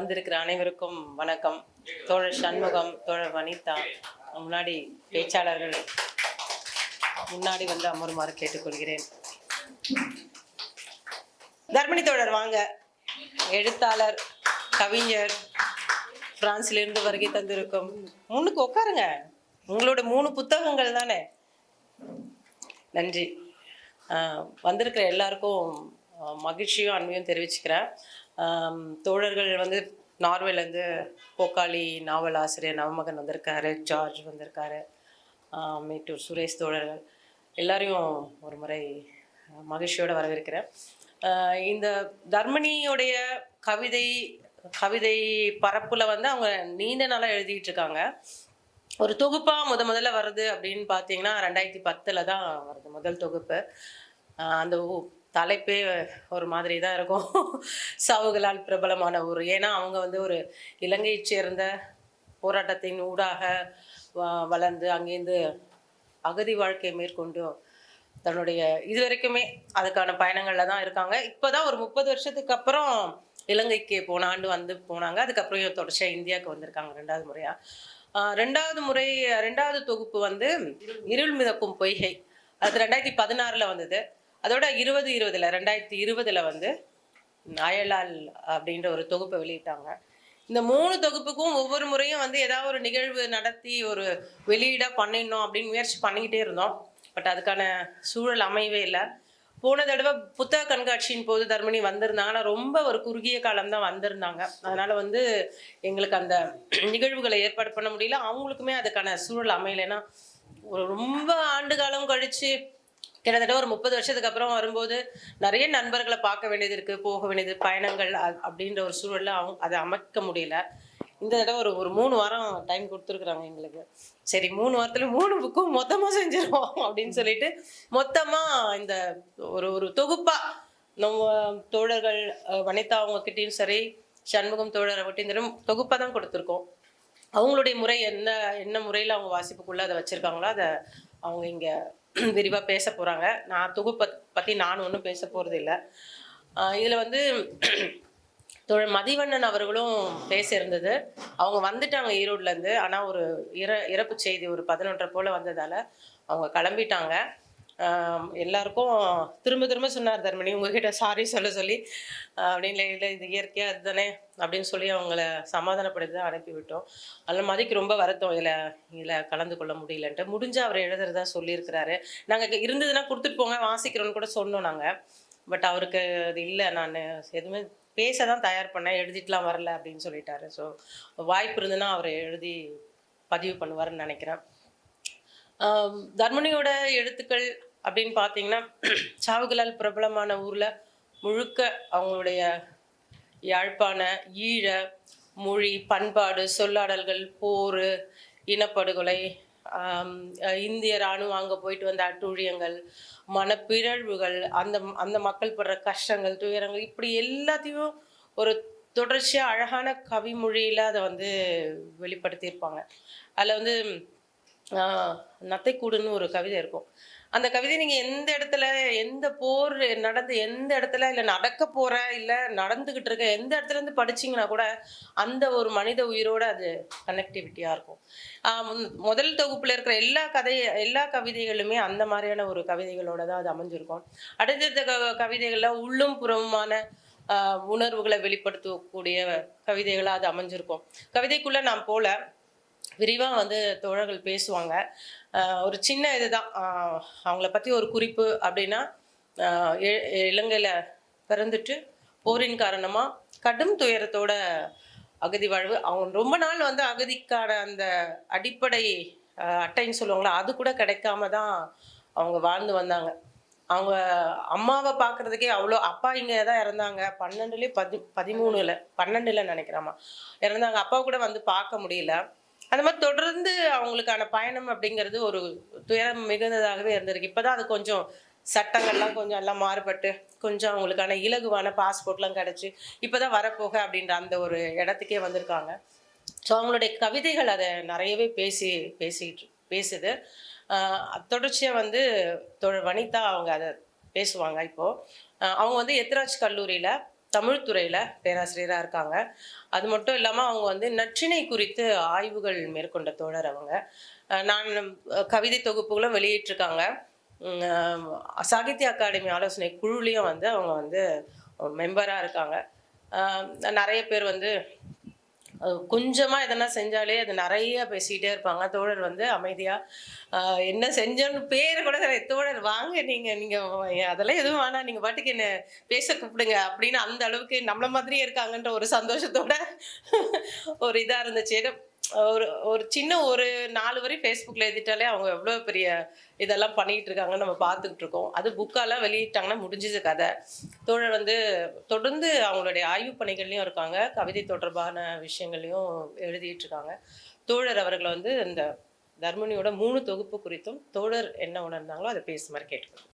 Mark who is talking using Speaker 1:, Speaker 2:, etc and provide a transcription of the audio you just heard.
Speaker 1: வந்திருக்கிற அனைவருக்கும் வணக்கம். தோழர் சண்முகம் தோழர் வனிதா முன்னாடி பேச்சாளர்கள் முன்னாடி வந்து அமருமாறு கேட்டுக்கொள்கிறேன். தர்மணி தோழர் வாங்க. எழுத்தாளர் கவிஞர் பிரான்சிலிருந்து வருகை தந்திருக்கும். முன்னுக்கு உட்காருங்க. உங்களோட மூணு புத்தகங்கள் தானே? நன்றி. வந்திருக்கிற எல்லாருக்கும் மகிழ்ச்சியும் அன்பையும் தெரிவிச்சுக்கிறேன். தோழர்கள் வந்து நார்வேலேருந்து போக்காளி நாவல் ஆசிரியர் நவமகன் வந்திருக்காரு ஜார்ஜ் வந்திருக்காரு மேட்டூர் சுரேஷ் தோழர்கள். எல்லாரையும் ஒரு முறை மகிழ்ச்சியோடு வரவேற்கிறேன். இந்த தர்மினியோடைய கவிதை கவிதை பரப்பில் வந்து அவங்க நீண்ட நாளாக எழுதிட்டு இருக்காங்க ஒரு தொகுப்பாக முத முதல்ல வருது அப்படின்னு பார்த்தீங்கன்னா ரெண்டாயிரத்தி பத்தில் தான் வருது முதல் தொகுப்பு. அந்த தலைப்பே ஒரு மாதிரி தான் இருக்கும். சாவுகளால் பிரபலமான ஊர். ஏன்னா அவங்க வந்து ஒரு இலங்கையைச் சேர்ந்த போராட்டத்தின் ஊடாக வ- வளர்ந்து அங்கேருந்து அகதி வாழ்க்கையை மேற்கொண்டு தன்னுடைய இது வரைக்குமே அதுக்கான பயணங்களில் தான் இருக்காங்க. இப்போ தான் ஒரு முப்பது வருஷத்துக்கு அப்புறம் இலங்கைக்கு போன ஆண்டு வந்து போனாங்க. அதுக்கப்புறம் தொடர்ச்சியாக இந்தியாவுக்கு வந்திருக்காங்க ரெண்டாவது முறையாக ரெண்டாவது முறை ரெண்டாவது தொகுப்பு வந்து இருள் மிதக்கும் பொய்கை. அது ரெண்டாயிரத்தி பதினாறில் வந்தது. அதோட இருபது இருபதுல ரெண்டாயிரத்தி இருபதுல வந்து அயலால் அப்படின்ற ஒரு தொகுப்பை வெளியிட்டாங்க. இந்த மூணு தொகுப்புக்கும் ஒவ்வொரு முறையும் வந்து ஏதாவது ஒரு நிகழ்வு நடத்தி ஒரு வெளியிட பண்ணிடணும் அப்படின்னு முயற்சி பண்ணிக்கிட்டே இருந்தோம். பட் அதுக்கான சூழல் அமையவே இல்லை. போன தடவை புத்தக கண்காட்சியின் போது தர்மணி வந்திருந்தாங்க. ஆனால் ரொம்ப ஒரு குறுகிய காலம் தான் வந்திருந்தாங்க. அதனால வந்து எங்களுக்கு அந்த நிகழ்வுகளை ஏற்பாடு பண்ண முடியல. அவங்களுக்குமே அதுக்கான சூழல் அமையலைன்னா ஒரு ரொம்ப ஆண்டு காலம் கழித்து கிட்டத்தட்ட ஒரு முப்பது வருஷத்துக்கு அப்புறம் வரும்போது நிறைய நண்பர்களை பார்க்க வேண்டியது இருக்கு போக வேண்டியது பயணங்கள் அ- அப்படின்ற ஒரு சூழலில் அவங்க அதை அமைக்க முடியல. இந்த தடவை ஒரு ஒரு மூணு வாரம் டைம் கொடுத்துருக்குறாங்க எங்களுக்கு. சரி மூணு வாரத்துல மூணு புக்கும் மொத்தமா செஞ்சிருவோம் அப்படின்னு சொல்லிட்டு மொத்தமா இந்த ஒரு ஒரு தொகுப்பா நம்ம தோழர்கள் வனிதா அவங்க சரி சண்முகம் தோழரை கிட்டையும் தொகுப்பாக தான் கொடுத்துருக்கோம். அவங்களுடைய முறை என்ன என்ன முறையில் அவங்க வாசிப்புக்குள்ளே அதை வச்சுருக்காங்களோ அதை அவங்க இங்கே விரிவாக பேச போகிறாங்க நான் தொகுப்பை பற்றி நான் ஒன்றும் பேச போகிறது இல்லை. இதில் வந்து தோழர் மதிவண்ணன் அவர்களும் பேச இருந்தது. அவங்க வந்துட்டாங்க ஈரோட்லேருந்து ஆனால் ஒரு இற இறப்பு செய்தி ஒரு பதினொன்றரை போல் வந்ததால் அவங்க கிளம்பிட்டாங்க. எல்லாருக்கும் திரும்ப திரும்ப சொன்னார் தர்மணி உங்ககிட்ட சாரி சொல்ல சொல்லி. அப்படின்னு இல்லை இது இயற்கையாக அதுதானே அப்படின்னு சொல்லி அவங்கள சமாதானப்படுத்தி தான் அனுப்பிவிட்டோம். அதில் மதிக்கு ரொம்ப வருத்தம் இதில் இதில் கலந்து கொள்ள முடியலன்ட்டு. முடிஞ்சா அவர் எழுதுறதா சொல்லியிருக்கிறாரு. நாங்கள் இருந்ததுன்னா கொடுத்துட்டு போங்க வாசிக்கிறோன்னு கூட சொன்னோம் நாங்கள் பட் அவருக்கு அது இல்லை நான் எதுவுமே பேச தான் தயார் பண்ணேன் எழுதிட்டுலாம் வரல அப்படின்னு சொல்லிட்டாரு. ஸோ வாய்ப்பு இருந்ததுன்னா அவர் எழுதி பதிவு பண்ணுவாருன்னு நினைக்கிறேன். தர்மனியோட எழுத்துக்கள் அப்படின்னு பார்த்தீங்கன்னா சாவுகளால் பிரபலமான ஊரில் முழுக்க அவங்களுடைய யாழ்ப்பாண ஈழ மொழி பண்பாடு சொல்லாடல்கள் போர் இனப்படுகொலை இந்திய ராணுவம் அங்கே போயிட்டு வந்த அட்டூழியங்கள் மனப்பிறழ்வுகள் அந்த அந்த மக்கள் படுற கஷ்டங்கள் துயரங்கள் இப்படி எல்லாத்தையும் ஒரு தொடர்ச்சியாக அழகான கவிமொழியில் அதை வந்து வெளிப்படுத்தியிருப்பாங்க. அதில் வந்து நத்தைக்கூடுன்னு ஒரு கவிதை இருக்கும். அந்த கவிதை நீங்க எந்த இடத்துல எந்த போர் நடந்து எந்த இடத்துல இல்ல நடக்க போற இல்ல நடந்துகிட்டு இருக்க எந்த இடத்துல இருந்து படிச்சீங்கன்னா கூட அந்த ஒரு மனித உயிரோட அது கனெக்டிவிட்டியா இருக்கும். முதல் தொகுப்புல இருக்கிற எல்லா கதை எல்லா கவிதைகளுமே அந்த மாதிரியான ஒரு கவிதைகளோட தான் அது அமைஞ்சிருக்கும். அடுத்தடுத்த க- கவிதைகள்ல உள்ளும் புறமுமான ஆஹ் உணர்வுகளை வெளிப்படுத்தக்கூடிய கவிதைகளா அது அமைஞ்சிருக்கும். கவிதைக்குள்ள நான் போல விரிவாக வந்து தோழர்கள் பேசுவாங்க. ஒரு சின்ன இதுதான். அவங்கள பற்றி ஒரு குறிப்பு அப்படின்னா இலங்கையில் இ- பிறந்துட்டு போரின் காரணமாக கடும் துயரத்தோட அகதி வாழ்வு. அவங்க ரொம்ப நாள் வந்து அகதிக்கான அந்த அடிப்படை அட்டைன்னு சொல்லுவாங்களா அது கூட கிடைக்காம தான் அவங்க வாழ்ந்து வந்தாங்க. அவங்க அம்மாவை பார்க்குறதுக்கே அவ்வளோ அப்பா இங்கே தான் இறந்தாங்க. பன்னெண்டுலேயே பதி பதிமூணுல பன்னெண்டுல நினைக்கிறாமா இறந்தாங்க. அப்பா கூட வந்து பார்க்க முடியல. அந்த மாதிரி தொடர்ந்து அவங்களுக்கான பயணம் அப்படிங்கிறது ஒரு துயரம் மிகுந்ததாகவே இருந்திருக்கு. இப்போதான் அது கொஞ்சம் சட்டங்கள்லாம் கொஞ்சம் எல்லாம் மாறுபட்டு கொஞ்சம் அவங்களுக்கான இலகுவான பாஸ்போர்ட்லாம் கிடச்சி இப்போதான் வரப்போக அப்படின்ற அந்த ஒரு இடத்துக்கே வந்திருக்காங்க. ஸோ அவங்களுடைய கவிதைகள் அதை நிறையவே பேசி பேசிட்டு பேசுது. தொடர்ச்சியாக வந்து தொ வனிதா அவங்க அதை பேசுவாங்க இப்போது அவங்க வந்து எத்ராஜ் கல்லூரியில் தமிழ் துறையில் பேராசிரியராக இருக்காங்க. அது மட்டும் இல்லாமல் அவங்க வந்து நற்றினை குறித்து ஆய்வுகள் மேற்கொண்ட தோழர் அவங்க. நான் கவிதை தொகுப்புகளும் வெளியிட்டிருக்காங்க. சாகித்ய அகாடமி ஆலோசனை குழுலையும் வந்து அவங்க வந்து மெம்பராக இருக்காங்க. நிறைய பேர் வந்து கொஞ்சமாக எதனா செஞ்சாலே அது நிறைய பேசிக்கிட்டே இருப்பாங்க. தோழர் வந்து அமைதியாக என்ன செஞ்சோன்னு பேர் கூட தோழர் வாங்க நீங்கள் நீங்கள் அதெல்லாம் எதுவும் வேணாம். நீங்கள் பாட்டுக்கு என்ன பேச கூப்பிடுங்க அப்படின்னு அந்த அளவுக்கு நம்மள மாதிரியே இருக்காங்கன்ற ஒரு சந்தோஷத்தோட ஒரு இதாக இருந்துச்சு. ஒரு ஒரு சின்ன ஒரு நாலு வரி ஃபேஸ்புக்கில் எழுதிட்டாலே அவங்க எவ்வளோ பெரிய இதெல்லாம் பண்ணிகிட்டு இருக்காங்கன்னு நம்ம பார்த்துக்கிட்டு இருக்கோம் அது புக்காலாம் வெளியிட்டாங்கன்னா முடிஞ்சது கதை. தோழர் வந்து தொடர்ந்து அவங்களுடைய ஆய்வு பணிகள்லையும் இருக்காங்க. கவிதை தொடர்பான விஷயங்களையும் எழுதிட்டு இருக்காங்க தோழர் அவர்களை வந்து இந்த தர்மினியோட மூணு தொகுப்பு குறித்தும் தோழர் என்ன உணர்ந்தாங்களோ அதை பேசுமாறு கேட்டுக்கோங்க